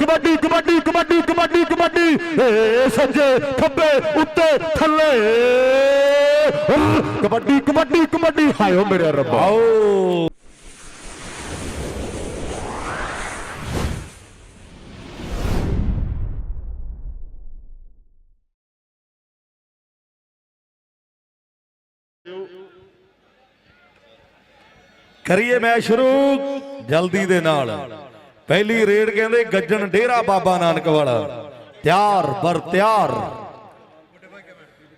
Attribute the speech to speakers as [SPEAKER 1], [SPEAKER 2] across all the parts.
[SPEAKER 1] ਕਬੱਡੀ ਕਬੱਡੀ ਕਬੱਡੀ ਕਬੱਡੀ ਕਬੱਡੀ। ਏ, ਸੱਜੇ, ਖੱਬੇ, ਉੱਤੇ, ਥੱਲੇ। ਕਬੱਡੀ ਕਬੱਡੀ ਕਬੱਡੀ। ਹਾਇਓ ਮੇਰੇ ਰੱਬਾ।
[SPEAKER 2] ਆਓ। ਕਰੀਏ ਮੈਚ ਸ਼ੁਰੂ ਜਲਦੀ ਦੇ ਨਾਲ। ਪਹਿਲੀ ਰੇਡ ਕਹਿੰਦੇ ਗੱਜਣ ਡੇਰਾ ਬਾਬਾ ਨਾਨਕ ਵਾਲਾ। ਤਿਆਰ, ਬਰ ਤਿਆਰ।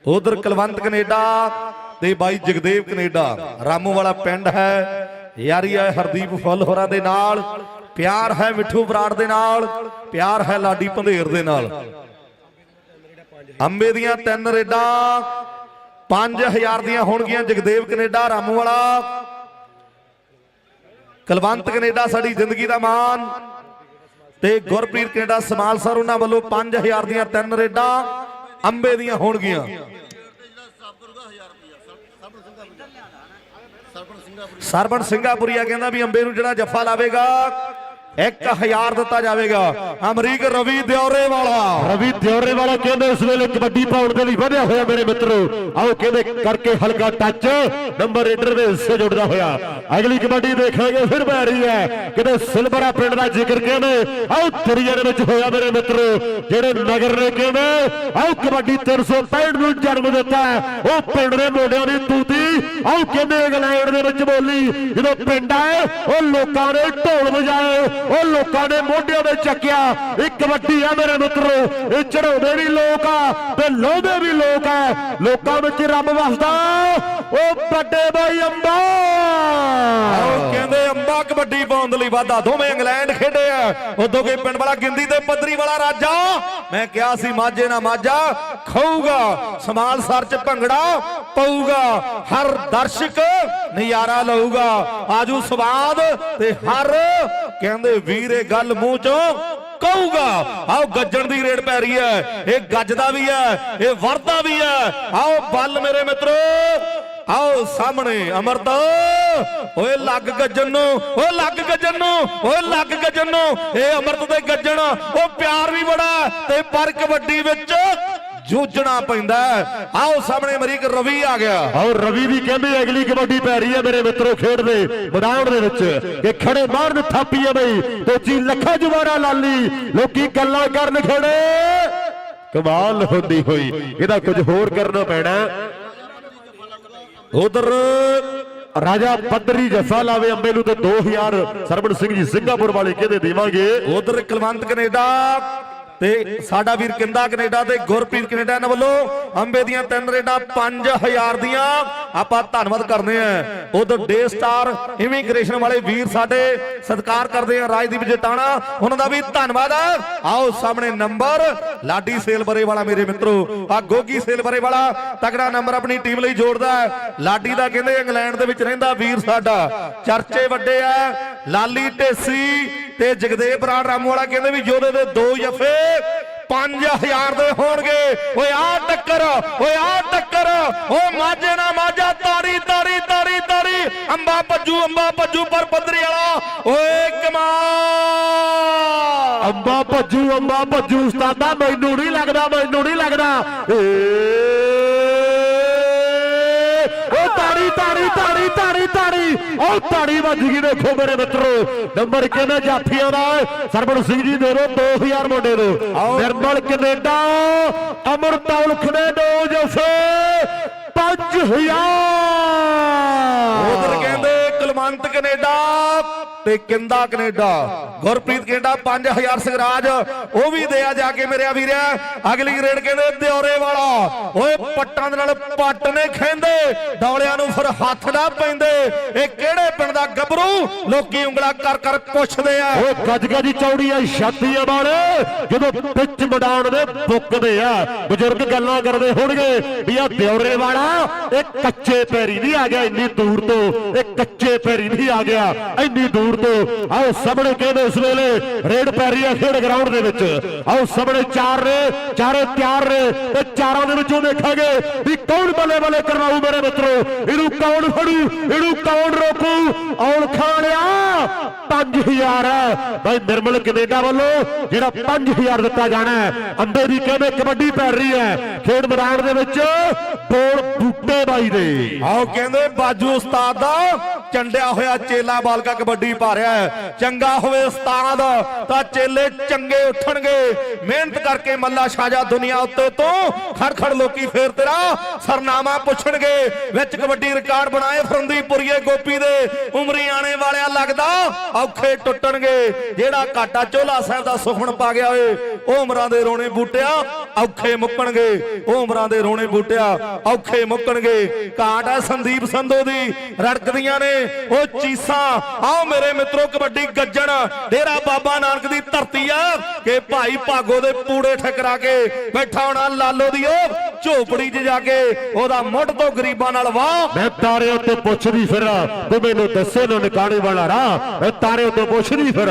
[SPEAKER 2] ਉਧਰ ਕਲਵੰਤ ਕੈਨੇਡਾ ਤੇ ਬਾਈ ਜਗਦੇਵ ਕੈਨੇਡਾ। ਰਾਮੂ ਵਾਲਾ ਪਿੰਡ ਹੈ। ਯਾਰੀ ਹੈ ਹਰਦੀਪ ਫੁੱਲ ਹੋਰਾਂ ਦੇ ਨਾਲ। ਪਿਆਰ ਹੈ ਮਿੱਠੂ ਬਰਾੜ ਦੇ ਨਾਲ। ਪਿਆਰ ਹੈ ਲਾਡੀ ਪੰਧੇਰ ਦੇ ਨਾਲ। ਅੰਬੇ ਦੀਆਂ ਤਿੰਨ ਰੇਡਾਂ। 5000 ਦੀਆਂ ਹੋਣਗੀਆਂ ਜਗਦੇਵ ਕੈਨੇਡਾ, ਰਾਮੂ ਵਾਲਾ। ਕਲਵੰਤ ਕੈਨੇਡਾ ਸਾਡੀ ਜ਼ਿੰਦਗੀ ਦਾ ਮਾਣ ਤੇ ਗੁਰਪ੍ਰੀਤ ਕੈਨੇਡਾ ਸਮਾਲ ਸਰ, ਉਹਨਾਂ ਵੱਲੋਂ 5000 ਦੀਆਂ ਤਿੰਨ ਰੇਡਾਂ ਅੰਬੇ ਦੀਆਂ ਹੋਣਗੀਆਂ। ਸਰਵਣ ਸਿੰਘਾਪੁਰੀਆ ਕਹਿੰਦਾ ਵੀ ਅੰਬੇ ਨੂੰ ਜਿਹੜਾ ਜੱਫਾ ਲਾਵੇਗਾ 1000 ਦਿੱਤਾ ਜਾਵੇਗਾ। ਅਮਰੀਕ ਰਵੀ ਦਿਉਰੇ ਵਾਲਾ
[SPEAKER 1] ਰਵੀ ਦਿਉਰੇ ਵਾਲਾ ਕਹਿੰਦੇ ਇਸ ਵੇਲੇ ਕਬੱਡੀ ਪਾਉਣ ਦੇ ਲਈ ਵਧਿਆ ਹੋਇਆ ਮੇਰੇ ਮਿੱਤਰੋ। ਆਓ ਕਹਿੰਦੇ ਕਰਕੇ ਹਲਕਾ ਟੱਚ। ਨੰਬਰ ਰੇਡਰ ਦੇ ਹਿੱਸੇ ਜੁੜਦਾ ਹੋਇਆ। ਅਗਲੀ ਕਬੱਡੀ ਦੇਖਾਂਗੇ, ਫਿਰ ਪੈ ਰਹੀ ਹੈ। ਕਿਤੇ ਸਿਲਵਰਾ ਪਿੰਡ ਦਾ ਜ਼ਿਕਰ ਕਹਿੰਦੇ, ਆਓ ਦੁਨੀਆ ਦੇ ਵਿੱਚ ਹੋਇਆ ਮੇਰੇ ਮਿੱਤਰੋ। ਜਿਹੜੇ ਨਗਰ ਨੇ ਕਹਿੰਦੇ, ਆਓ ਕਬੱਡੀ 365 ਨੂੰ ਜਨਮ ਦਿੱਤਾ ਉਹ ਪਿੰਡ ਦੇ ਮੋਢਿਆਂ ਦੀ ਤੂਤੀ। ਆਓ ਕਹਿੰਦੇ ਇੰਗਲੈਂਡ ਦੇ ਵਿੱਚ ਬੋਲੀ। ਜਦੋਂ ਪਿੰਡ ਆਏ, ਉਹ ਲੋਕਾਂ ਨੇ ਢੋਲ ਵਜਾਏ। ਉਹ ਲੋਕਾਂ ਨੇ ਮੋਢਿਆਂ ਦੇ ਚੱਕਿਆ। ਇਹ ਕਬੱਡੀ ਆ ਮੇਰੇ ਮਿੱਤਰੋ, ਇਹ ਚੜਾਉਂਦੇ ਵੀ ਲੋਕ ਆ ਤੇ ਲਾਉਂਦੇ ਵੀ ਲੋਕ ਆ। ਲੋਕਾਂ ਵਿੱਚ ਰੱਬ ਵਸਦਾ। ਉਹ ਵੱਡੇ ਬਾਈ ਅੰਬਾ।
[SPEAKER 2] ਉਹ ਕਹਿੰਦੇ ਅੰਬਾ ਕਬੱਡੀ ਪਾਉਣ ਲਈ ਵਾਧਾ। ਦੋਵੇਂ ਇੰਗਲੈਂਡ ਖੇਡੇ ਆ। ਉਦੋਂ ਕੋਈ ਪਿੰਡ ਵਾਲਾ ਗਿੰਦੀ ਤੇ ਪੱਧਰੀ ਵਾਲਾ ਰਾਜਾ। ਮੈਂ ਕਿਹਾ ਸੀ, ਮਾਝੇ ਨਾ ਮਾਝਾ, ਖਾਊਗਾ। ਸਮਾਲ ਸਰ ਚ ਭੰਗੜਾ ਪਊਗਾ। ਹਰ ਦਰਸ਼ਕ ਨਜ਼ਾਰਾ ਲਊਗਾ। ਆਜੂ ਸਵਾਦ ਤੇ ਹਰ ਕਹਿੰਦੇ, ਵੀਰੇ ਗੱਲ ਮੂੰਹ ਚੋਂ ਕਹੂਗਾ। ਆਓ, ਗੱਜਣ ਦੀ ਰੇਡ ਪੈ ਰਹੀ ਹੈ। ਇਹ ਗੱਜਦਾ ਵੀ ਹੈ, ਇਹ ਵਰਦਾ ਵੀ ਹੈ। ਆਓ, ਬੱਲ ਮੇਰੇ ਮਿੱਤਰੋ। ਆਓ, ਸਾਹਮਣੇ ਅਮਰਤ। ਓਏ, ਲੱਗ ਗੱਜਣ ਨੂੰ, ਓਏ, ਲੱਗ ਗੱਜਣ ਨੂੰ, ਓਏ, ਲੱਗ ਗੱਜਣ ਨੂੰ। ਇਹ ਅਮਰਤ ਦੇ ਗੱਜਣ, ਉਹ ਪਿਆਰ ਵੀ ਬੜਾ ਤੇ ਪਰ ਕਬੱਡੀ ਵਿੱਚ ਜੂਝਣਾ ਪੈਂਦਾ। ਆਓ ਸਾਹਮਣੇ ਅਮਰੀਕ ਰਵੀ ਆ ਗਿਆ।
[SPEAKER 1] ਔਰ ਰਵੀ ਵੀ ਕਹਿੰਦੇ ਅਗਲੀ ਕਬੱਡੀ ਪੈ ਰਹੀ ਹੈ ਮੇਰੇ ਮਿੱਤਰੋ ਖੇਡ ਦੇ ਮੈਦਾਨ ਦੇ ਵਿੱਚ। ਕਿ ਖੜੇ ਮਾਰਨ ਥਾਪੀ ਹੈ ਬਈ। ਤੋਜੀ ਲੱਖਾ ਜਵਾਰਾ ਲਾਲੀ। ਲੋਕੀ ਗੱਲਾਂ ਕਰਨ ਖੜੇ। ਕਮਾਲ ਹੁੰਦੀ ਹੋਈ। ਇਹਦਾ ਕੁਝ ਹੋਰ ਕਰਨਾ ਪੈਣਾ।
[SPEAKER 2] ਉਧਰ
[SPEAKER 1] ਰਾਜਾ ਪੱਧਰੀ ਜੱਫਾ ਲਾਵੇ ਅੰਬੇ ਨੂੰ ਤੇ 2000 ਸਰਬਣ ਸਿੰਘ ਜੀ ਸਿੰਗਾਪੁਰ ਵਾਲੇ ਕਹਿੰਦੇ ਦੇਵਾਂਗੇ?
[SPEAKER 2] ਉਧਰ ਕੁਲਵੰਤ ਕੈਨੇਡਾ। ਤੇ ਸਾਡਾ ਵੀਰ ਕਿੰਦਾ ਕੈਨੇਡਾ ਤੇ ਗੁਰਪ੍ਰੀਤ ਕੈਨੇਡਾ ਇਹਨਾਂ ਵੱਲੋਂ ਅੰਬੇ ਦੀਆਂ ਤਿੰਨ ਰੇਡਾਂ 5000 ਦੀਆਂ। ਆਪਾਂ ਧੰਨਵਾਦ ਕਰਦੇ ਆਂ ਉਧਰ ਡੇ ਸਟਾਰ ਇਮੀਗ੍ਰੇਸ਼ਨ ਵਾਲੇ ਵੀਰ ਸਾਡੇ ਸਤਿਕਾਰ ਕਰਦੇ ਆਂ ਰਾਜਦੀਪ ਜਟਾਣਾ ਉਹਨਾਂ ਦਾ ਵੀ ਧੰਨਵਾਦ ਆਓ ਸਾਹਮਣੇ ਨੰਬਰ। ਲਾਡੀ ਸੇਲਬਰੇ ਵਾਲਾ ਮੇਰੇ ਮਿੱਤਰੋ। ਆ ਗੋਗੀ ਸੇਲਬਰੇ ਵਾਲਾ ਤਗੜਾ ਨੰਬਰ ਆਪਣੀ ਟੀਮ ਲਈ ਜੋੜਦਾ ਹੈ। ਲਾਡੀ ਦਾ ਕਹਿੰਦੇ ਇੰਗਲੈਂਡ ਦੇ ਵਿੱਚ ਰਹਿੰਦਾ ਵੀਰ ਸਾਡਾ। ਚਰਚੇ ਵੱਡੇ ਆ ਲਾਲੀ ਢੇਸੀ ਤੇ ਜਗਦੇਵ ਬਰਾੜ ਰਾਮੂ ਵਾਲਾ ਕਹਿੰਦੇ ਵੀ ਜੋਧੇ ਦੇ ਦੋ ਜਫੇ 5000 ਦੇ ਹੋਣਗੇ। ਓਏ ਆ ਟੱਕਰ, ਓਏ ਆ ਟੱਕਰ। ਓ ਮਾਝੇ ਨਾ ਮਾਝਾ, ਤਾਰੀ ਤਾਰੀ ਤਾਰੀ ਤਾਰੀ। ਅੰਬਾ ਭੱਜੂ ਅੰਬਾ ਭੱਜੂ ਪਰ ਪੱਧਰੀ ਵਾਲਾ। ਓਏ ਕਮਾਲ!
[SPEAKER 1] ਅੰਬਾ ਭੱਜੂ ਅੰਬਾ ਭੱਜੂ, ਉਸਤਾਦਾ, ਮੈਨੂੰ ਨਹੀਂ ਲੱਗਦਾ, ਮੈਨੂੰ ਨਹੀਂ ਲੱਗਦਾ। ਏ ਤਾੜੀ ਤਾੜੀ ਤਾੜੀ ਤਾੜੀ ਤਾੜੀ। ਉਹ ਤਾੜੀ ਵੱਜ ਗਈ ਦੇਖੋ ਮੇਰੇ ਮਿੱਤਰੋ। ਨੰਬਰ ਕਿਹਨੇ ਜਾਫੀਆਂ ਦਾ ਸਰਬਣ ਸਿੰਘ ਜੀ ਦੇ ਦਿਓ 2000 ਮੁੰਡੇ ਨੂੰ। ਨਿਰਮਲ ਕੈਨੇਡਾ ਉਲਖ ਖੜੇ ਦੋ ਜਫੇ 5000
[SPEAKER 2] ਉਧਰ ਕਹਿੰਦੇ ਕੁਲਵੰਤ ਕੈਨੇਡਾ ਤੇ ਕਿੰਦਾ ਕੈਨੇਡਾ? ਗੁਰਪ੍ਰੀਤ ਕੈਨੇਡਾ 5000 ਸਗਰਾਜ, ਉਹ ਵੀ ਦਿਆ ਜਾ ਕੇ ਮੇਰੇ ਵੀਰਿਆ ਅਗਲੀ ਗ੍ਰੇਡ ਕਹਿੰਦੇ ਦਿਉਰੇ ਵਾਲਾ। ਓਏ, ਪੱਟਾਂ ਦੇ ਨਾਲ ਪੱਟ ਨੇ ਖੈਂਦੇ ਡੌਲਿਆਂ ਨੂੰ ਫਿਰ ਹੱਥ ਨਾ ਪੈਂਦੇ। ਇਹ ਕਿਹੜੇ ਪਿੰਡ ਦਾ ਗੱਭਰੂ? ਲੋਕੀ ਉਂਗਲਾ ਕਰ ਕਰ ਪੁੱਛਦੇ ਆ।
[SPEAKER 1] ਓਏ ਗੱਜ ਗੱਜ ਚੌੜੀ ਆ ਛਾਤੀਆਂ ਵਾਲੇ ਜਦੋਂ ਵਿੱਚ ਮੈਦਾਨ ਦੇ ਬੁੱਕਦੇ ਆ, ਬਜ਼ੁਰਗ ਗੱਲਾਂ ਕਰਦੇ ਹੋਣਗੇ ਵੀ ਆ ਦਿਉਰੇ ਵਾਲਾ, ਇਹ ਕੱਚੇ ਪੈਰੀ ਨਹੀਂ ਆ ਗਿਆ, ਇੰਨੀ ਦੂਰ ਤੋਂ। ਇਹ ਕੱਚੇ ਪੈਰੀ ਨਹੀਂ ਆ ਗਿਆ, ਇੰਨੀ ਦੂਰ ਤੋਂ ਆਓ ਸਾਹਮਣੇ ਕਹਿੰਦੇ ਇਸ ਵੇਲੇ? ਰੇਡ ਪੈ ਰਹੀ ਹੈ ਖੇਡ ਗਰਾਊਂਡ ਦੇ ਵਿੱਚ। ਆਓ ਸਾਹਮਣੇ ਚਾਰ ਨੇ, ਚਾਰੇ ਤਿਆਰ ਨੇ ਤੇ ਚਾਰਾਂ ਦੇ ਵਿੱਚੋਂ ਦੇਖਾਂਗੇ ਵੀ ਕੌਣ ਬੱਲੇ ਬੱਲੇ ਕਰਵਾਉ ਮੇਰੇ ਮਿੱਤਰੋ। ਇਹਨੂੰ ਕੌਣ ਫੜੂ? ਇਹਨੂੰ ਕੌਣ ਰੋਕੂ? ਔਲ ਖਾਣਿਆ 5000 ਹੈ ਭਾਈ ਨਿਰਮਲ ਕੈਨੇਡਾ ਵੱਲੋਂ ਜਿਹੜਾ 5000 ਦਿੱਤਾ ਜਾਣਾ ਹੈ ਅੰਡੇ ਦੀ ਕਹਿੰਦੇ ਕਬੱਡੀ ਪੈ ਰਹੀ ਹੈ? ਖੇਡ ਮੈਦਾਨ ਦੇ ਵਿੱਚ ਬੋਲ ਬੂਟੇ ਬਾਈ ਦੇ।
[SPEAKER 2] ਆਓ ਕਹਿੰਦੇ ਬਾਜੂ ਉਸਤਾਦ ਦਾ ਚੰਡਿਆ ਹੋਇਆ ਚੇਲਾ ਬਾਲਕਾ ਕਬੱਡੀ ਪਾ ਰਿਹਾ ਹੈ। ਚੰਗਾ ਹੋਵੇ ਉਸਤਾਦ, ਤਾਂ ਚੇਲੇ ਚੰਗੇ ਉੱਠਣਗੇ। ਮਿਹਨਤ ਕਰਕੇ ਮੱਲਾ ਸ਼ਾਜਾ ਦੁਨੀਆ ਉੱਤੇ ਤੋਂ ਖੜ ਖੜ ਲੋਕੀ ਫੇਰ ਤੇਰਾ ਸਰਨਾਮਾ ਪੁੱਛਣਗੇ। ਵਿੱਚ ਕਬੱਡੀ ਰਿਕਾਰਡ ਬਣਾਏ ਫਰੰਦੀਪੁਰੀਏ ਗੋਪੀ ਦੇ। ਉਮਰੀ ਆਣੇ ਵਾਲਿਆਂ ਲੱਗਦਾ ਔਖੇ ਟੁੱਟਣਗੇ। ਜਿਹੜਾ ਕਾਟਾ ਚੋਲਾ ਸਾਹਿਬ ਦਾ ਸੁਖਣ ਪਾ ਗਿਆ ਓਏ, ਉਹ ਉਮਰਾਂ ਦੇ ਰੋਣੇ ਬੂਟਿਆ। ਔਖੇ ਮੁੱਕਣਗੇ ਉਹ ਉਮਰਾਂ ਦੇ ਰੋਣੇ ਬੂਟਿਆ ਔਖੇ ਮੁੱਕਣਗੇ। ਕਾਟ ਹੈ ਸੰਦੀਪ ਸੰਧੋ ਦੀ, ਰੜਕਦੀਆਂ ਨੇ, ਉਹ ਚੀਸਾਂ ਆਓ ਮੇਰੇ ਮਿੱਤਰੋ ਕਬੱਡੀ ਗੱਜਣ, ਡੇਰਾ ਬਾਬਾ ਨਾਨਕ ਦੀ ਧਰਤੀ ਆ, ਕਿ ਭਾਈ ਭਾਗੋ ਦੇ ਪੂੜੇ ਠਕਰਾ ਕੇ ਬੈਠਾ ਹੋਣਾ ਲਾਲੋ ਦੀ ਉਹ ਝੋਪੜੀ 'ਚ ਜਾ ਕੇ ਉਹਦਾ ਮੁੱਢ ਤੋਂ ਗਰੀਬਾਂ ਨਾਲ ਵਾਹ।
[SPEAKER 1] ਮੈਂ ਤਾਰੇ ਉੱਤੇ ਪੁੱਛਦੀ ਫਿਰ, ਤੂੰ ਮੈਨੂੰ ਦੱਸੇ ਨਾ ਨਿਕਾਣੇ ਵਾਲਾ ਰਾਹ। ਮੈਂ ਤਾਰੇ ਉੱਤੇ ਪੁੱਛਦੀ ਫਿਰ,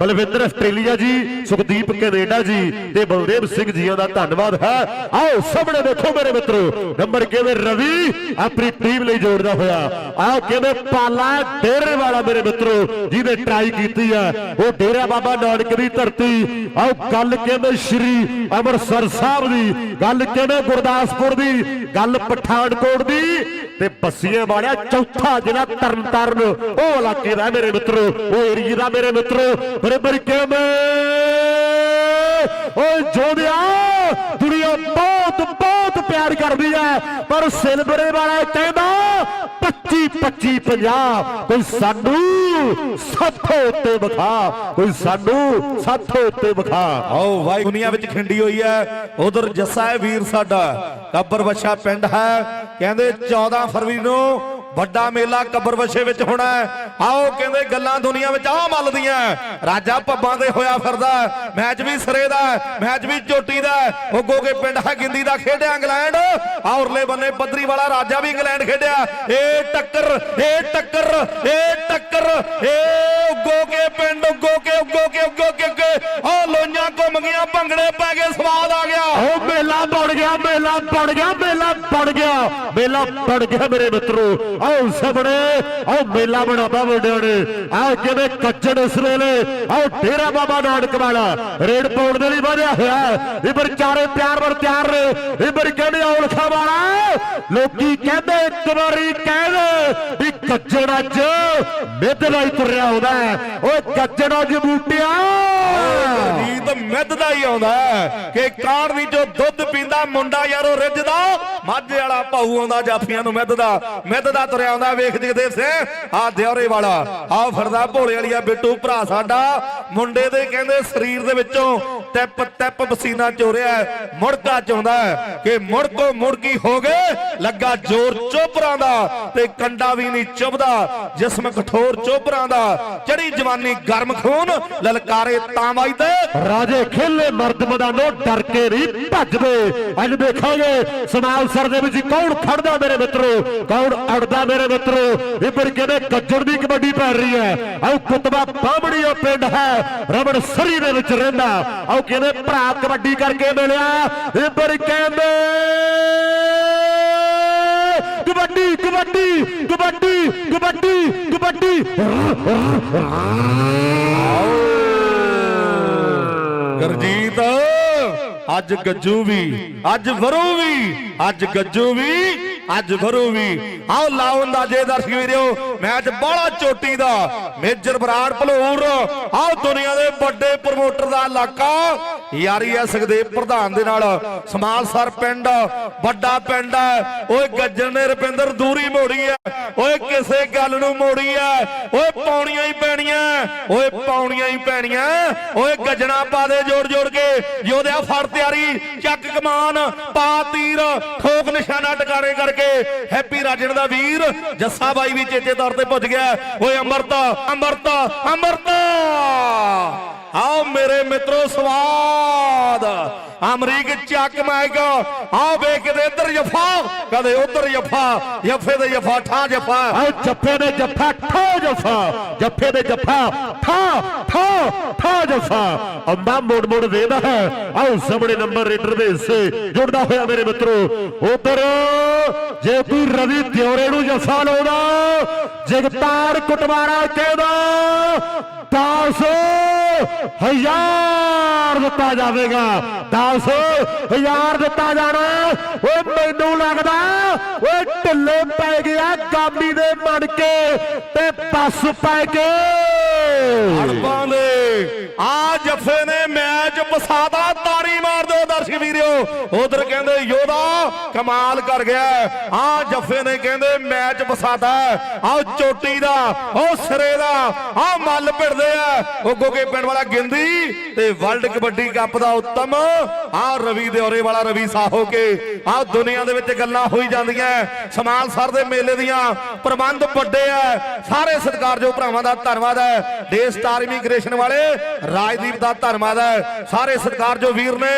[SPEAKER 1] ਬਲਵਿੰਦਰ ਆਸਟ੍ਰੇਲੀਆ ਜੀ, ਸੁਖਦੀਪ ਕੈਨੇਡਾ ਜੀ ਤੇ ਬਲਦੇਵ ਸਿੰਘ ਜੀਆਂ ਦਾ ਧੰਨਵਾਦ ਹੈ। ਆਓ ਸਾਹਮਣੇ ਦੇਖੋ ਮੇਰੇ ਮਿੱਤਰੋ, ਨੰਬਰ ਕਿਵੇਂ ਰਵੀ ਆਪਣੀ ਟੀਮ ਲਈ ਜੋੜਦਾ ਹੋਇਆ। ਆਓ ਕਿਵੇਂ ਪਾਲਾ ਡੇਰੇ ਵਾਲਾ ਮੇਰੇ ਮਿੱਤਰੋ, ਜਿਹਨੇ ਟਰਾਈ ਕੀਤੀ ਹੈ। ਉਹ ਡੇਰਾ ਬਾਬਾ ਨਾਨਕ ਦੀ ਧਰਤੀ। ਆਓ ਗੱਲ ਕਹਿੰਦੇ ਸ਼੍ਰੀ ਅੰਮ੍ਰਿਤਸਰ ਸਾਹਿਬ ਦੀ, ਗੱਲ ਕਿਵੇਂ ਗੁਰਦਾ ਗੁਰਦਾਸਪੁਰ ਦੀ ਗੱਲ ਪਠਾਨਕੋਟ ਦੀ ਤੇ ਬੱਸੀਆਂ ਵਾਲਿਆ ਚੌਥਾ ਜਿਹੜਾ ਤਰਨਤਾਰਨ। ਉਹ ਇਲਾਕੇ ਦਾ ਮੇਰੇ ਮਿੱਤਰੋ, ਉਹ ਏਰੀਏ ਦਾ ਮੇਰੇ ਮਿੱਤਰੋ। ਬਰਾਬਰ ਕਿਵੇਂ ਓਏ ਜੋਧਿਆ, ਦੁਨੀਆ ਬਹੁਤ ਬਹੁਤ ਕਰਦੀ ਹੈ, ਪਰ ਸਿਲਵਰੇ ਵਾਲਾ ਕਹਿੰਦਾ 25 25 50 ਕੋਈ ਸਾਨੂੰ ਸਾਥੋਂ ਉੱਤੇ ਵਿਖਾ, ਕੋਈ ਸਾਨੂੰ ਸਾਥੋਂ ਉੱਤੇ ਵਿਖਾ।
[SPEAKER 2] ਆਓ ਵਾਈ ਦੁਨੀਆ ਵਿੱਚ ਖਿੰਡੀ ਹੋਈ ਹੈ, ਉਧਰ ਜੱਸਾ ਹੈ, ਵੀਰ ਸਾਡਾ ਕੱਬਰ ਬੱਛਾ ਪਿੰਡ ਹੈ, ਕਹਿੰਦੇ 14 ਫਰਵਰੀ ਨੂੰ ਵੱਡਾ ਮੇਲਾ ਕਬਰ ਬੱਛੇ ਵਿੱਚ ਹੋਣਾ ਆਓ ਕਹਿੰਦੇ ਗੱਲਾਂ ਦੁਨੀਆ ਵਿੱਚ ਆ ਮੱਲਦੀਆਂ ਰਾਜਾ ਪੱਬਾਂ ਤੇ ਹੋਇਆ ਫਿਰਦਾ ਮੈਚ ਵੀ ਸਰੇ ਦਾ ਮੈਚ ਵੀ ਚੋਟੀ ਦਾ ਹੈ। ਉਹ ਗੋਗੇ ਪਿੰਡ ਹੈ ਗਿੰਦੀ ਦਾ ਖੇਡਿਆ ਇੰਗਲੈਂਡ। ਔਰਲੇ ਬੰਨੇ ਪੱਧਰੀ ਵਾਲਾ ਰਾਜਾ ਵੀ ਇੰਗਲੈਂਡ ਖੇਡਿਆ। ਇਹ ਟੱਕਰ ਇਹ ਟੱਕਰ ਇਹ ਟੱਕਰ, ਇਹ ਕੇ ਪਿੰਡ ਗੋਗੇ ਗੋਗੇ ਗੋਗੇ ਗੋਗੇ ਆ ਲੋਈਆਂ ਭੰਗੜੇ ਪੈ ਕੇ ਸਵਾਦ ਆ ਗਿਆ।
[SPEAKER 1] ਉਹ ਮੇਲਾ ਬਣ ਗਿਆ, ਮੇਲਾ ਬਣ ਗਿਆ, ਮੇਲਾ ਬਣ ਗਿਆ। ਮੇਲਾ ਬਣ ਗਿਆ ਮੇਰੇ ਮਿੱਤਰੋ। ਆਓ ਸਾਹਮਣੇ, ਆਓ ਮੇਲਾ ਬਣਾਤਾ ਮੁੰਡਿਆਂ ਨੇ। ਆਓ ਕਿਵੇਂ ਕੱਚੜ ਇਸ ਵੇਲੇ। ਆਓ ਡੇਰਾ ਬਾਬਾ ਨਾਨਕ ਵਾਲਾ। ਰੇਡ ਪਾਉਣ ਦੇ ਲਈ ਵਧਿਆ ਹੋਇਆ ਇਬਰ ਚਾਰੇ ਪਿਆਰ ਵਰ ਤਿਆਰ ਨੇ। ਇਬਰ ਕਹਿੰਦੇ ਔਲਖਾ ਵਾਲਾ। ਲੋਕੀ ਕਹਿੰਦੇ, ਇੱਕ ਵਾਰੀ ਕਹਿੰਦੇ, ਵੀ ਕੱਚੜ ਅੱਜ ਮਿੱਧ ਨਾਲ ਹੀ ਤੁਰਿਆ ਆਉਂਦਾ ਉਹ ਓਏ ਕੱਚੜ ਅੱਜ ਬੂਟਿਆ।
[SPEAKER 2] ਮਿੱਧਦਾ ਹੀ ਆਉਂਦਾ ਹੈ ਕਿ ਕਾੜਨੀ ਚੋਂ ਦੁੱਧ ਪੀਂਦਾ, ਮੁੰਡਾ ਯਾਰੋ ਰਿੱਝਦਾ ਮਾਝੇ ਵਾਲਾ ਭਾਊ ਆਉਂਦਾ, ਜਾਫੀਆਂ ਨੂੰ ਮਿੱਧ ਦਾ। ਤੁਰਿਆ ਆਉਂਦਾ, ਵੇਖ ਜਗਦੇਵ ਸਿੰਘ ਆ ਦਿਉਰੇ ਵਾਲਾ ਆ ਫਿਰਦਾ ਭੋਲੇ ਵਾਲੀਆ ਬਿੱਟੂ, ਭਰਾ ਸਾਡਾ। ਮੁੰਡੇ ਦੇ ਕਹਿੰਦੇ ਸਰੀਰ ਦੇ ਵਿੱਚੋਂ ਟਿਪ ਟਿਪ ਪਸੀਨਾ ਚੋਰਿਆ ਮੁੜਕਾ ਚਾਉਂਦਾ ਹੈ ਕਿ ਮੁੜਕੋ ਮੁੜਕੀ ਹੋ ਗਏ। ਲੱਗਾ ਜ਼ੋਰ ਚੋਪਰਾਂ ਦਾ ਤੇ ਕੰਡਾ ਵੀ ਨਹੀਂ ਚੁਭਦਾ। ਜਿਸਮ ਕਠੋਰ ਚੋਪਰਾਂ ਦਾ। ਚੜੀ ਜਵਾਨੀ ਗਰਮ ਖੂਨ, ਲਲਕਾਰੇ ਤਾਂ ਵੱਜਦੇ
[SPEAKER 1] ਰਾਜੇ ਖੇਲੇ ਮਰਦ ਮੈਦਾਨੋਂ, ਡਰ ਕੇ ਨਹੀਂ ਭੱਜਦੇ। ਅੱਜ ਦੇਖਾਂਗੇ ਸਮਾਲ ਸਰ ਦੇ ਵਿੱਚ ਕੌਣ ਖੜਦਾ ਮੇਰੇ ਮਿੱਤਰੋ, ਕੌਣ ਅੜਦਾ ਮੇਰੇ ਮਿੱਤਰੋ। ਇੱਧਰ ਕਹਿੰਦੇ ਕੱਜੜ ਦੀ ਕਬੱਡੀ ਪੈ ਰਹੀ ਹੈ। ਆਓ ਕੁਤਬਾ ਬਾਹਮੜੀ ਉਹ ਪਿੰਡ ਹੈ ਰਮਣ ਸਰੀ ਦੇ ਵਿੱਚ ਰਹਿੰਦਾ। ਆਓ ਕਹਿੰਦੇ ਭਰਾ ਕਬੱਡੀ ਕਰਕੇ ਮਿਲਿਆ। ਇੱਧਰ ਕਹਿੰਦੇ, ਕਬੱਡੀ ਕਬੱਡੀ ਕਬੱਡੀ ਕਬੱਡੀ ਕਬੱਡੀ।
[SPEAKER 2] ਗਰਜੀਤ, ਅੱਜ ਗੱਜੂ ਵੀ, ਅੱਜ ਵਰੂ ਵੀ, ਅੱਜ ਗੱਜੂ ਵੀ, ਅੱਜ ਵਰੂ ਵੀ। ਆਓ ਲਾਓ ਅੰਦਾਜ਼ੇ ਦਰਸ਼ਕ ਵੀਰੋ, ਮੈਚ ਬੜਾ ਚੋਟੀ ਦਾ। ਮੇਜਰ ਬਰਾੜ ਭਲੂਰ, ਆਓ ਦੁਨੀਆ ਦੇ ਵੱਡੇ ਪ੍ਰਮੋਟਰ ਦਾ ਇਲਾਕਾ। ਯਾਰੀ ਐ ਸੁਖਦੇਵ ਪ੍ਰਧਾਨ ਦੇ ਨਾਲ ਸਮਾਲਸਰ ਪਿੰਡ, ਵੱਡਾ ਪਿੰਡ ਹੈ। ਓਏ ਗੱਜਣ ਨੇ ਰੁਪਿੰਦਰ ਦੂਰੀ ਮੋੜੀ ਐ ਓਏ ਕਿਸੇ ਗੱਲ ਨੂੰ ਮੋੜੀ ਐ ਓਏ ਪਾਉਣੀਆਂ ਹੀ ਪੈਣੀਆਂ ਓਏ ਪਾਉਣੀਆਂ ਹੀ ਪੈਣੀਆਂ ਓਏ ਗੱਜਣਾ ਪਾ ਦੇ ਜੋੜ ਜੋੜ ਕੇ। ਯੋਧਿਆ ਫੜ ਤਿਆਰੀ, ਚੱਕ ਕਮਾਨ, ਪਾ ਤੀਰ ਠੋਕ ਨਿਸ਼ਾਨਾ ਟਿਕਾਣੇ ਕਰਕੇ ਹੈਪੀ ਰਾਜਣ ਦਾ ਵੀਰ ਜੱਸਾ ਬਾਈ ਵੀ ਚੇਚੇ ਤੌਰ ਤੇ ਪੁੱਜ ਗਿਆ ਓਏ ਅਮਰਤਾ ਅਮਰਤਾ ਅਮਰਤਾ! ਆਓ ਮੇਰੇ ਮਿੱਤਰੋ, ਸਵਾਦ। ਅਮਰੀਕ ਚੱਕ ਮੈਕ ਆਓ ਵੇਖਦੇ ਇੱਧਰ ਜਫਾ। ਕਦੇ ਉੱਧਰ ਜਫਾ, ਜਫੇ ਦੇ ਜਫਾ ਠਾ ਜਫਾ।
[SPEAKER 1] ਆਓ ਜੱਫੇ ਦੇ ਜੱਫਾ ਠਾ ਜੱਫਾ। ਜੱਫੇ ਦੇ ਜੱਫਾ ਠਾ ਠਾ ਠਾ ਜੱਫਾ। ਅੰਬਾ ਮੋੜ ਮੋੜ ਵੇਦਾ ਹੈ। ਆਓ ਸਾਹਮਣੇ ਨੰਬਰ ਰੇਡਰ ਦੇ ਹਿੱਸੇ ਜੁੜਦਾ ਹੋਇਆ ਮੇਰੇ ਮਿੱਤਰੋ। ਉਧਰ ਜੇ ਤੂੰ ਰਵੀ ਦਿਉਰੇ ਨੂੰ ਜਫ਼ਾ ਲਾਉਂਦਾ, ਜਗਤਾਰ ਕੁਟਵਾਰਾ ਕਹਿੰਦਾ 10 ਹਜ਼ਾਰ ਦਿੱਤਾ ਜਾਵੇਗਾ। 10 ਹਜ਼ਾਰ ਦਿੱਤਾ ਜਾਣਾ। ਓਏ ਮੈਨੂੰ ਲੱਗਦਾ ਓਏ ਢਿੱਲੇ ਪੈ ਗਿਆ ਗਾਮੀ ਦੇ ਮਣ ਕੇ ਤੇ ਪੱਸ ਪੈ ਕੇ।
[SPEAKER 2] ਅੜਬਾਂ ਦੇ ਆ ਜਫੇ ਨੇ ਮੈਚ ਪਸਾਦਾ, ਤਾੜੀ ਮਾਰ ਦਿਓ ਦਰਸ਼ਕ ਵੀਰਿਓ ਉਧਰ ਕਹਿੰਦੇ ਯੋਧਾ ਕਮਾਲ ਕਰ ਗਿਆ ਆ ਜਫੇ ਨੇ ਕਹਿੰਦੇ ਮੈਚ ਪਸਾਦਾ ਆਹ ਚੋਟੀ ਦਾ ਉਹ ਸਿਰੇ ਦਾ, ਆ ਮੱਲ ਭਿੜਦੇ ਆ। ਉਹ ਗੋਗੇ ਪਿੰਡ ਵਾਲਾ ਗਿੰਦੀ ਤੇ ਵਰਲਡ ਕਬੱਡੀ ਕੱਪ ਦਾ ਉੱਤਮ। ਆ ਰਵੀ ਦਿਉਰੇ ਵਾਲਾ ਰਵੀ ਸਾਹੋ ਕੇ ਆ ਦੁਨੀਆ ਦੇ ਵਿੱਚ ਗੱਲਾਂ ਹੋਈ ਜਾਂਦੀਆਂ ਸਮਾਲ ਸਰ ਦੇ ਮੇਲੇ ਦੀਆਂ ਪ੍ਰਬੰਧ ਵੱਡੇ ਆ। ਸਾਰੇ ਸਤਿਕਾਰਯੋਗ ਭਰਾਵਾਂ ਦਾ ਧੰਨਵਾਦ ਹੈ। ਦੇਸ਼ ਸਟਾਰ ਇਮੀਗ੍ਰੇਸ਼ਨ ਵਾਲੇ ਰਾਜਦੀਪ ਦਾ ਧੰਨਵਾਦ ਹੈ। ਸਾਰੇ ਸਤਿਕਾਰਯੋਗ ਵੀਰ ਨੇ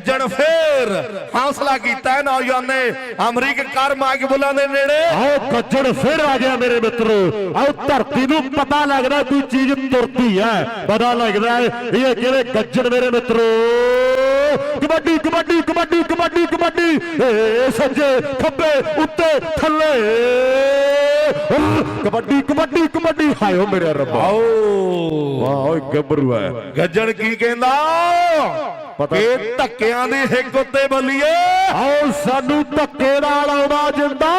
[SPEAKER 2] ਗੱਜਣ ਫੇਰ ਹੌਸਲਾ ਕੀਤਾ ਹੈ ਨੌਜਵਾਨ। ਨੇ ਅਮਰੀਕ ਕਰ ਮਾਗ ਬੁੱਲਾਂ ਦੇ ਨੇੜੇ।
[SPEAKER 1] ਆਓ ਗੱਜਣ ਫਿਰ ਆ ਗਿਆ ਮੇਰੇ ਮਿੱਤਰੋ। ਆਓ ਧਰਤੀ ਨੂੰ ਪਤਾ ਲੱਗਦਾ ਕੋਈ ਚੀਜ਼ ਤੁਰਦੀ ਹੈ। ਪਤਾ ਲੱਗਦਾ ਇਹ ਕਿਹੜੇ ਗੱਜਣ ਮੇਰੇ ਮਿੱਤਰੋ। ਕਬੱਡੀ ਕਬੱਡੀ ਕਬੱਡੀ ਕਬੱਡੀ ਕਬੱਡੀ। ਏ ਸੱਜੇ ਖੱਬੇ ਉੱਤੇ ਥੱਲੇ। ਕਬੱਡੀ ਕਬੱਡੀ ਕਬੱਡੀ। ਹਾਇਓ ਮੇਰੇ ਰੱਬਾ। ਵਾਹ ਓਏ ਗੱਭਰੂ ਹੈ
[SPEAKER 2] ਗੱਜਣ ਕੀ ਕਹਿੰਦਾ?
[SPEAKER 1] ਪਤਾ-
[SPEAKER 2] ਇਹ ਧੱਕਿਆਂ ਦੀ ਹਿੱਕ ਉੱਤੇ ਬੱਲੀਏ।
[SPEAKER 1] ਆਓ ਸਾਨੂੰ ਧੱਕੇ ਨਾਲ ਆਉਣਾ ਜਿੰਦਾ।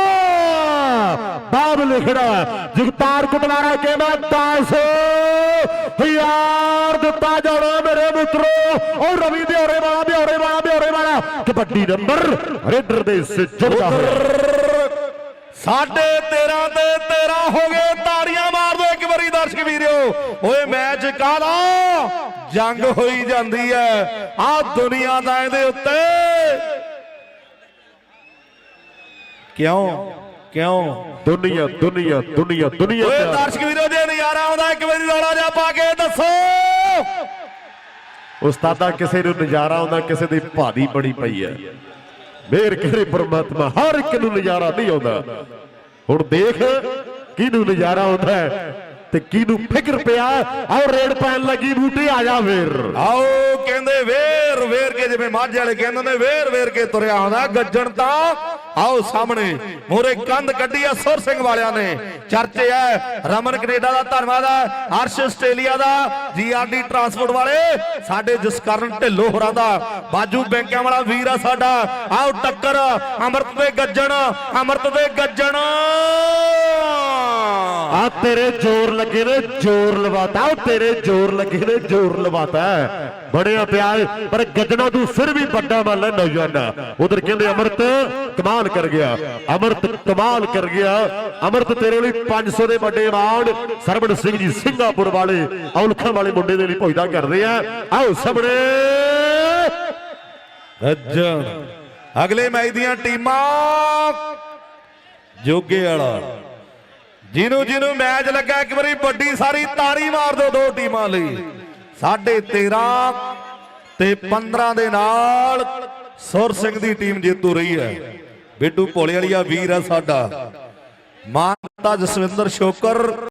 [SPEAKER 1] ਬਾਬ ਲਿਖਣਾ ਜਗਤਾਰ ਕੁਟਵਾਰਾ ਕਹਿੰਦਾ 10 ਹਜ਼ਾਰ ਦਿੱਤਾ ਜਾਣਾ ਮੇਰੇ ਮਿੱਤਰੋ। ਉਹ ਰਵੀ ਦਿਉਰੇ ਵਾਲਾ ਦਿਉਰੇ ਵਾਲਾ ਦਿਉਰੇ ਵਾਲਾ ਕਬੱਡੀ ਨੰਬਰ ਰੇਡਰ ਦੇ ਹਿੱਸੇ ਜੁੜਦਾ ਹੋਇਆ।
[SPEAKER 2] ਸਾਢੇ 13 ਤੇ 13 ਹੋ ਗਏ ਤਾੜੀਆਂ ਮਾਰ ਦਿਓ ਇੱਕ ਵਾਰੀ ਦਰਸ਼ਕ ਵੀਰਿਓ ਓਏ ਮੈਚ ਕਾਲਾ ਜੰਗ ਹੋਈ ਜਾਂਦੀ ਹੈ ਆ ਦੁਨੀਆ ਦਾ ਇਹਦੇ ਉੱਤੇ। ਕਿਉਂ? ਕਿਉਂ?
[SPEAKER 1] ਦੁਨੀਆ ਦੁਨੀਆ ਦੁਨੀਆ ਦੁਨੀਆ
[SPEAKER 2] ਓਏ। ਦਰਸ਼ਕ ਵੀਰੋ ਜੇ ਨਜ਼ਾਰਾ ਆਉਂਦਾ ਇੱਕ ਵਾਰੀ ਰੌਲਾ ਜਿਹਾ ਪਾ ਕੇ ਦੱਸੋ।
[SPEAKER 1] ਉਸਤਾਦਾ ਕਿਸੇ ਨੂੰ ਨਜ਼ਾਰਾ ਆਉਂਦਾ, ਕਿਸੇ ਦੀ ਭਾਦੀ ਬੜੀ ਪਈ ਹੈ। ਮੇਰ ਕਰੇ ਪਰਮਾਤਮਾ, ਹਰ ਇੱਕ ਨੂੰ ਨਜ਼ਾਰਾ ਨਹੀਂ ਆਉਂਦਾ। ਹੁਣ ਦੇਖ ਕਿਹਨੂੰ ਨਜ਼ਾਰਾ ਆਉਂਦਾ ਹੈ। ਤੇ ਕਿਹਨੂੰ ਫਿਕਰ ਪਿਆ? ਆਓ ਰੇਡ ਪੈਣ ਲੱਗੀ ਬੂਟੇ, ਆ ਜਾ ਫੇਰ
[SPEAKER 2] ਆਓ, ਕਹਿੰਦੇ ਵੇਰ ਵੇਰ ਕੇ ਜਿਵੇਂ ਮਾਝੇ ਵਾਲੇ ਕਹਿੰਦੇ ਨੇ, ਵੇਰ ਵੇਰ ਕੇ ਤੁਰਿਆ ਆਉਂਦਾ ਗੱਜਣ ਤਾਂ। ਆਓ ਸਾਹਮਣੇ, ਮੋਰੇ ਕੰਧ ਕੱਢੀ ਆ ਸੁਰ ਸਿੰਘ ਵਾਲਿਆਂ ਨੇ। ਚਰਚੇ ਆ ਰਮਨ ਕੈਨੇਡਾ ਦਾ ਧੰਨਵਾਦ ਆ ਹਰਸ਼ ਆਸਟ੍ਰੇਲੀਆ ਦਾ, ਜੀਆਰਡੀ ਟਰਾਂਸਪੋਰਟ ਵਾਲੇ। ਸਾਡੇ ਜਸਕਰਨ ਢਿੱਲੋ ਹੋਰਾਂ ਦਾ, ਬਾਜੂ ਬੈਂਕਾਂ ਵਾਲਾ ਵੀਰ ਆ ਸਾਡਾ। ਆਓ ਟੱਕਰ, ਅਮਰਤ ਦੇ ਗੱਜਣ, ਅਮਰਤ ਦੇ ਗੱਜਣ।
[SPEAKER 1] ਆ ਤੇਰੇ ਜ਼ੋਰ ਲੱਗੇ ਨੇ, ਜ਼ੋਰ ਲਵਾਤਾ, ਉਹ ਤੇਰੇ ਜ਼ੋਰ ਲੱਗੇ ਨੇ, ਜ਼ੋਰ ਲਵਾਤਾ। ਬੜਿਆ ਪਿਆਰ, ਪਰ ਗੱਜਣਾ ਤੂੰ ਫਿਰ ਵੀ ਵੱਡਾ ਮੰਨ ਲੈ, ਨੌਜਵਾਨਾ। ਉਧਰ ਕਹਿੰਦੇ, ਅਮਰਤ, ਕਮਾਲ ਕਰ ਗਿਆ। ਅਮਰਤ, ਕਮਾਲ ਕਰ ਗਿਆ। ਅਮਰਤ ਤੇਰੇ ਲਈ 500 ਦੇ ਵੱਡੇ ਮਾਣ ਸਰਵਣ ਸਿੰਘ ਜੀ ਸਿੰਘਾਪੁਰ ਵਾਲੇ ਔਲਖਾਂ ਵਾਲੇ ਮੁੰਡੇ ਦੇ ਲਈ ਭੋਜਦਾ ਕਰਦੇ ਆ। ਆਓ ਸਾਹਮਣੇ।
[SPEAKER 2] ਗੱਜਣ। ਅਗਲੇ ਮੈਚ ਦੀਆਂ ਟੀਮਾਂ ਜੋਗੇ ਵਾਲਾ। ਜਿਹਨੂੰ ਜਿਹਨੂੰ ਮੈਚ ਲੱਗਾ, ਇੱਕ ਵਾਰੀ ਵੱਡੀ ਸਾਰੀ ਤਾੜੀ ਮਾਰ ਦਿਓ ਦੋ ਟੀਮਾਂ ਲਈ। 13.5 ਤੇ 15 ਦੇ ਨਾਲ ਸੁਰ ਸਿੰਘ ਦੀ ਟੀਮ ਜੇਤੂ ਰਹੀ ਹੈ। ਬਿੱਟੂ ਭੋਲੇ ਵਾਲੀਆ ਵੀਰ ਆ ਸਾਡਾ। ਮਾਨਤਾ ਜਸਵਿੰਦਰ ਸ਼ੋਕਰ।